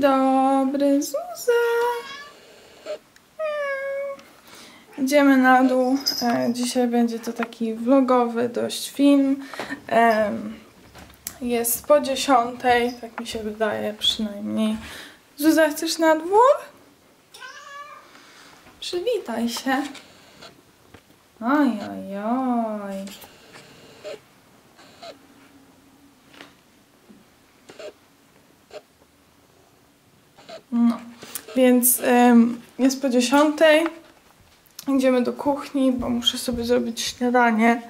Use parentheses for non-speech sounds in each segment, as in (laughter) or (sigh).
dobry, Zuza. Idziemy na dół. E, dzisiaj będzie to taki vlogowy dość film. E, jest po dziesiątej, tak mi się wydaje przynajmniej. Zuza, chcesz na dwór? Przywitaj się. Oj, oj, oj. No, więc jest po dziesiątej. Idziemy do kuchni, bo muszę sobie zrobić śniadanie.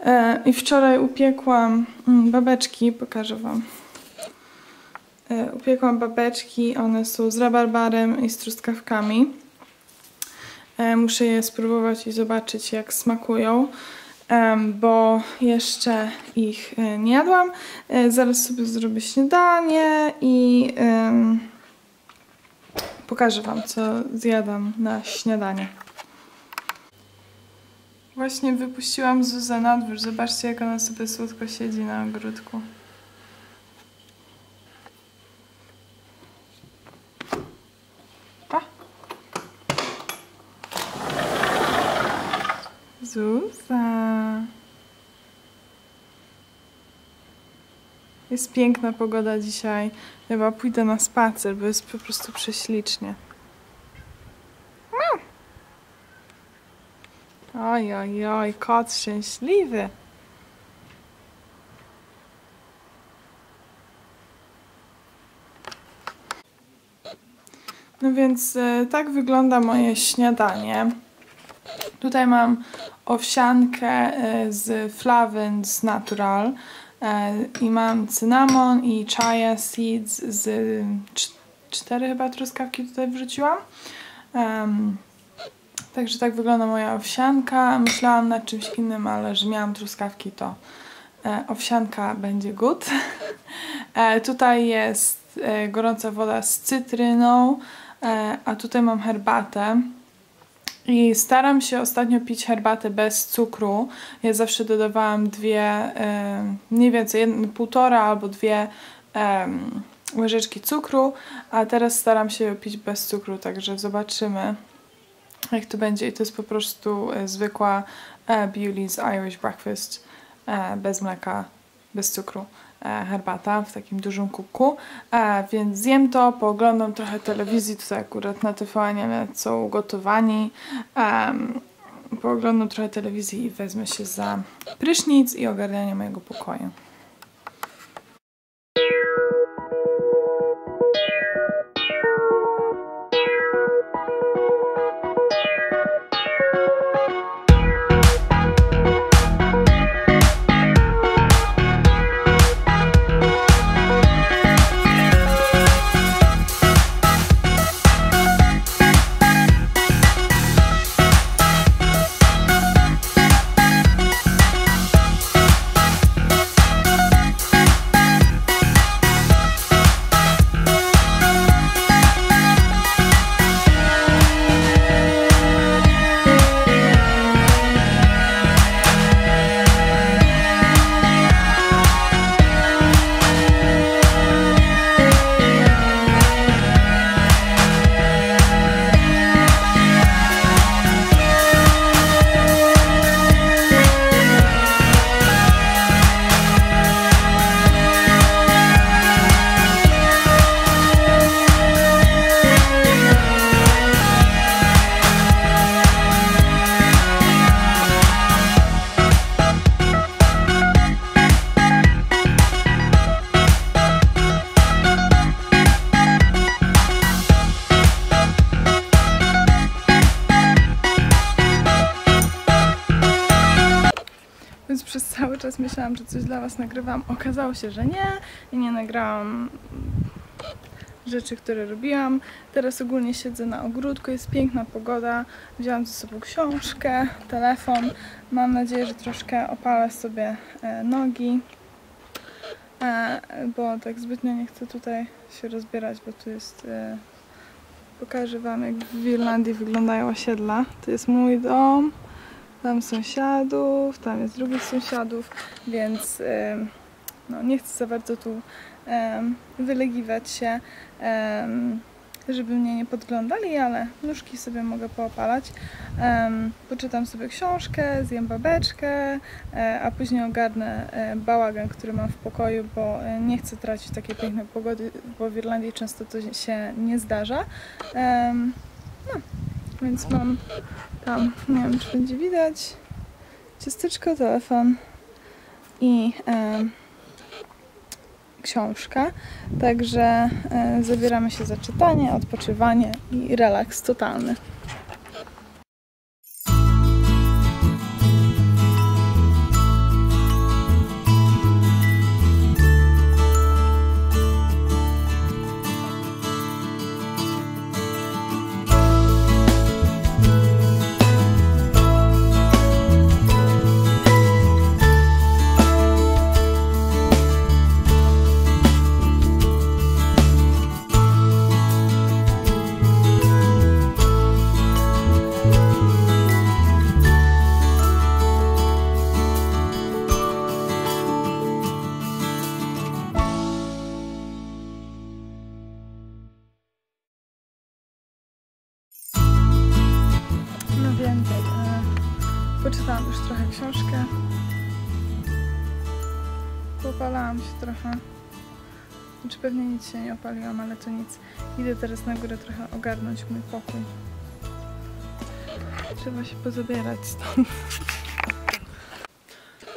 E, I wczoraj upiekłam mm, babeczki, pokażę wam. E, upiekłam babeczki, one są z rabarbarem i z truskawkami. E, muszę je spróbować i zobaczyć jak smakują, bo jeszcze ich nie jadłam. Zaraz sobie zrobię śniadanie i pokażę wam co zjadam na śniadanie. Właśnie wypuściłam Zuzę na dwór. Zobaczcie, jak ona sobie słodko siedzi na ogródku. Pa! Zuza! Jest piękna pogoda dzisiaj. Chyba pójdę na spacer, bo jest po prostu prześlicznie. Oj, oj, oj, kot szczęśliwy. No więc e, tak wygląda moje śniadanie. Tutaj mam owsiankę e, z Flavins Natural i mam cynamon i chia seeds z cz- cztery chyba truskawki tutaj wrzuciłam. Em, Także tak wygląda moja owsianka. Myślałam nad czymś innym, ale że miałam truskawki, to e, owsianka będzie good. (laughs) E, tutaj jest e, gorąca woda z cytryną, e, a tutaj mam herbatę. I staram się ostatnio pić herbatę bez cukru. Ja zawsze dodawałam dwie, mniej więcej półtora albo dwie łyżeczki cukru, a teraz staram się pić bez cukru, także zobaczymy jak to będzie i to jest po prostu e, zwykła e, Bewley's Irish Breakfast e, bez mleka, bez cukru herbata w takim dużym kubku, e, więc zjem to, pooglądam trochę telewizji, tutaj akurat na tvn są ugotowani, pooglądam trochę telewizji i wezmę się za prysznic i ogarnianie mojego pokoju. Myślałam, że coś dla Was nagrywam. Okazało się, że nie. I nie nagrałam rzeczy, które robiłam. Teraz ogólnie siedzę na ogródku, jest piękna pogoda. Wziąłam ze sobą książkę, telefon. Mam nadzieję, że troszkę opalę sobie e, nogi. E, bo tak zbytnio nie chcę tutaj się rozbierać, bo tu jest... E, pokażę Wam, jak w Irlandii wyglądają osiedla. To jest mój dom. Tam sąsiadów, tam jest drugich sąsiadów, więc no, nie chcę za bardzo tu wylegiwać się, żeby mnie nie podglądali, ale nóżki sobie mogę poopalać. Poczytam sobie książkę, zjem babeczkę, e, a później ogarnę e, bałagan, który mam w pokoju, bo e, nie chcę tracić takiej pięknej pogody, bo w Irlandii często to się nie zdarza. No, więc mam tam, nie wiem czy będzie widać, ciasteczko, telefon i um, książka. Także e, zabieramy się za czytanie, odpoczywanie i relaks totalny. Więcej. E, poczytałam już trochę książkę. Popalałam się trochę. Znaczy pewnie nic się nie opaliłam, ale to nic. Idę teraz na górę trochę ogarnąć mój pokój. Trzeba się pozabierać stąd.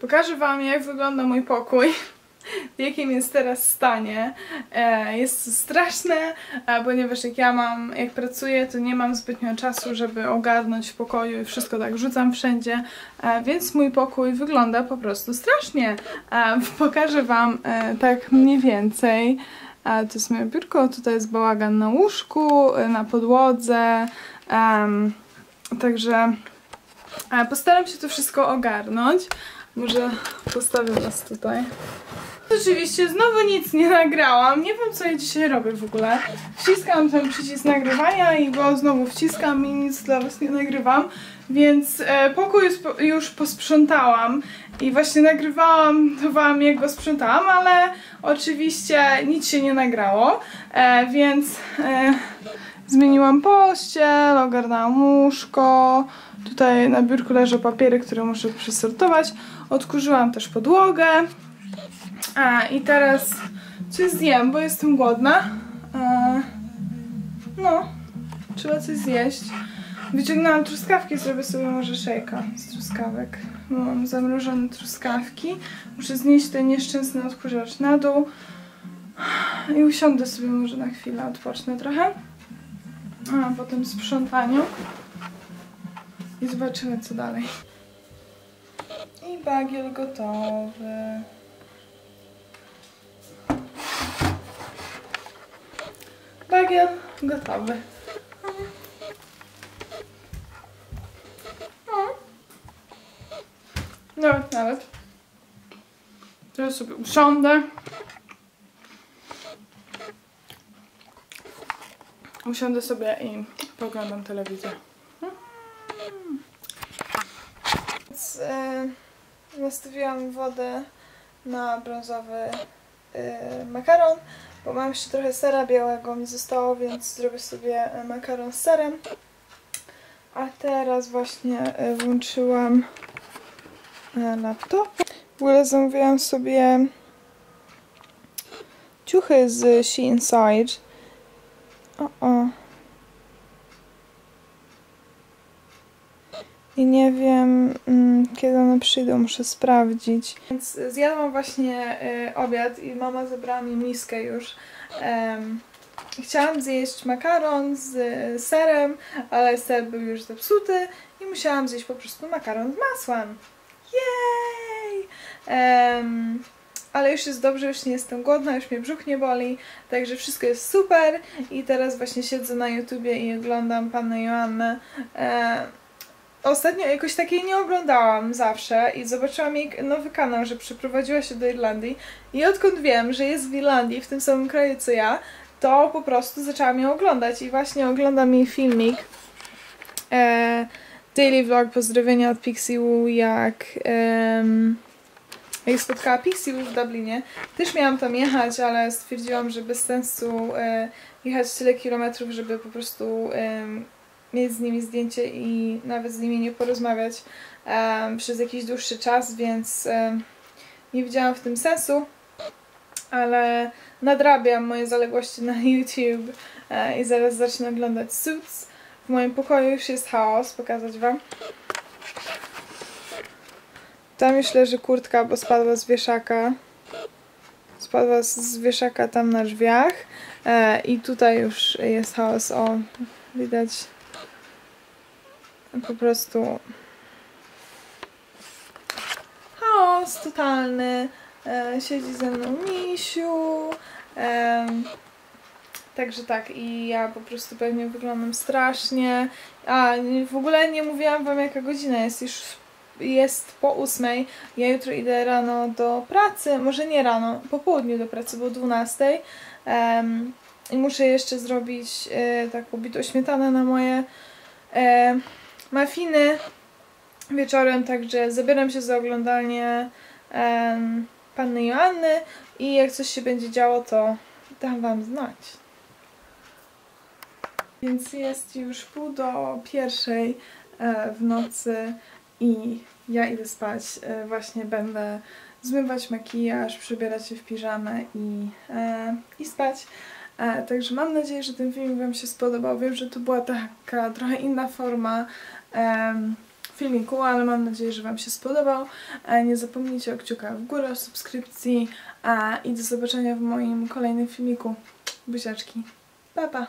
Pokażę Wam, jak wygląda mój pokój. W jakim jest teraz stanie. E, jest to straszne, e, ponieważ jak ja mam, jak pracuję, to nie mam zbytnio czasu, żeby ogarnąć w pokoju i wszystko tak rzucam wszędzie, e, więc mój pokój wygląda po prostu strasznie. Pokażę Wam tak mniej więcej. To jest moje biurko, tutaj jest bałagan na łóżku, na podłodze, także postaram się to wszystko ogarnąć. Może postawię Was tutaj. Oczywiście znowu nic nie nagrałam. Nie wiem co ja dzisiaj robię w ogóle. Wciskam ten przycisk nagrywania i go znowu wciskam i nic dla was nie nagrywam. Więc e, pokój już, już posprzątałam i właśnie nagrywałam to wam jak go sprzątałam, ale oczywiście nic się nie nagrało. E, więc e, zmieniłam pościel, ogarnęłam łóżko. Tutaj na biurku leżą papiery, które muszę przesortować. Odkurzyłam też podłogę. A i teraz coś zjem, bo jestem głodna. E, no, trzeba coś zjeść. Wyciągnęłam truskawki, zrobię sobie może szejka z truskawek. Mam zamrożone truskawki. Muszę znieść ten nieszczęsny odkurzacz na dół. I usiądę sobie może na chwilę, odpocznę trochę. A potem sprzątaniu. I zobaczymy co dalej. I bagiel gotowy. Bagiel gotowy. Nawet, nawet. Teraz sobie usiądę. Usiądę sobie i poglądam telewizję. Więc, y, nastawiłam wodę na brązowy y, makaron, bo mam jeszcze trochę sera białego mi zostało, więc zrobię sobie y, makaron z serem. A teraz właśnie y, włączyłam y, laptop. W ogóle zamówiłam sobie ciuchy z She Inside. O, o. I nie wiem, mm, kiedy one przyjdą, muszę sprawdzić. Więc zjadłam właśnie y, obiad i mama zebrała mi miskę już. Chciałam zjeść makaron z y, serem, ale ser był już zepsuty i musiałam zjeść po prostu makaron z masłem. Jej! Ale już jest dobrze, już nie jestem głodna, już mnie brzuch nie boli, także wszystko jest super i teraz właśnie siedzę na YouTubie i oglądam Pannę Joannę. E, Ostatnio jakoś takiej nie oglądałam zawsze i zobaczyłam jej nowy kanał, że przeprowadziła się do Irlandii i odkąd wiem, że jest w Irlandii, w tym samym kraju co ja, to po prostu zaczęłam ją oglądać i właśnie oglądam jej filmik e, Daily Vlog, pozdrowienia od Pixie Woo, jak jak spotkała Pixie w Dublinie. Też miałam tam jechać, ale stwierdziłam, że bez sensu e, jechać tyle kilometrów, żeby po prostu mieć z nimi zdjęcie i nawet z nimi nie porozmawiać e, przez jakiś dłuższy czas, więc e, nie widziałam w tym sensu, ale nadrabiam moje zaległości na (laughs) YouTube e, i zaraz zacznę oglądać Suits. W moim pokoju już jest chaos, pokazać Wam. Tam już leży kurtka, bo spadła z wieszaka. Spadła z wieszaka tam na drzwiach. E, I tutaj już jest chaos. O, widać po prostu chaos totalny. E, siedzi ze mną misiu. Em, Także tak, i ja po prostu pewnie wyglądam strasznie. A, w ogóle nie mówiłam wam jaka godzina jest, już jest po ósmej. Ja jutro idę rano do pracy, może nie rano, po południu do pracy, bo o 12. Em, I muszę jeszcze zrobić e, taką bitą śmietanę na moje e, mafiny wieczorem, także zabieram się za oglądanie em, Panny Joanny i jak coś się będzie działo, to dam wam znać. Więc jest już pół do pierwszej e, w nocy i ja idę spać. E, właśnie będę zmywać makijaż, przebierać się w piżamę i, e, i spać. Także mam nadzieję, że ten film Wam się spodobał. Wiem, że to była taka trochę inna forma filmiku, ale mam nadzieję, że Wam się spodobał. E, nie zapomnijcie o kciukach w górę, o subskrypcji i do zobaczenia w moim kolejnym filmiku. Buziaczki. Pa, pa!